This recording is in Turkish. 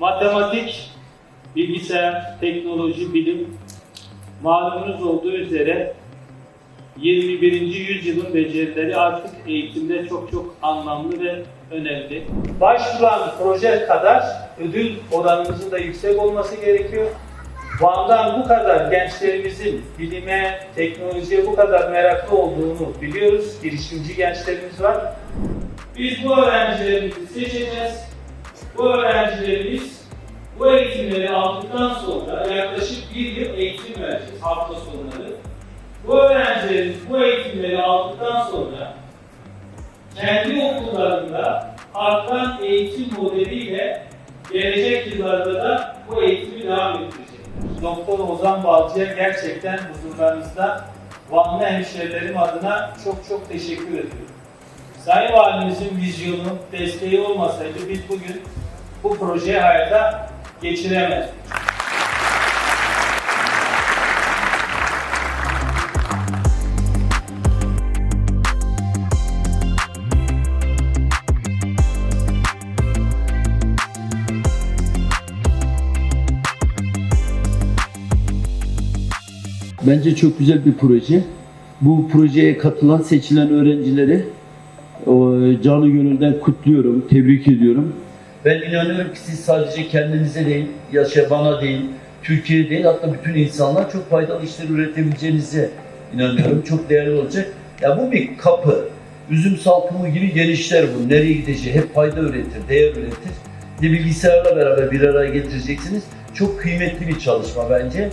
Matematik, bilgisayar, teknoloji, bilim malumunuz olduğu üzere 21. yüzyılın becerileri artık eğitimde çok çok anlamlı ve önemli. Başvurulan proje kadar ödül oranımızın da yüksek olması gerekiyor. Van'dan bu kadar gençlerimizin bilime, teknolojiye bu kadar meraklı olduğunu biliyoruz. Girişimci gençlerimiz var. Biz bu öğrencilerimizi seçeceğiz. Bu öğrencilerimiz bu eğitimleri aldıktan sonra yaklaşık bir yıl eğitim vereceğiz hafta sonları. Bu öğrencilerimiz bu eğitimleri aldıktan sonra kendi okullarında artan eğitim modeliyle gelecek yıllarda da bu eğitimi devam ettirecekler. Doktor Ozan Balcı'ya gerçekten huzurlarınızda Vanlı hemşehrilerim adına çok çok teşekkür ediyorum. Sayın Valimizin vizyonu, desteği olmasaydı biz bugün bu projeyi hayata geçiremezdik. Bence çok güzel bir proje. Bu projeye katılan, seçilen öğrencileri canı gönülden kutluyorum, tebrik ediyorum. Ben inanıyorum ki siz sadece kendinize değil, yaşa bana değil, Türkiye değil hatta bütün insanlar çok faydalı işler üretebileceğinize inanıyorum. Çok değerli olacak. Ya bu bir kapı. Üzüm salkımı gibi genişler bu. Nereye gideceği hep fayda üretir, değer üretir. Bir bilgisayarla beraber bir araya getireceksiniz. Çok kıymetli bir çalışma bence.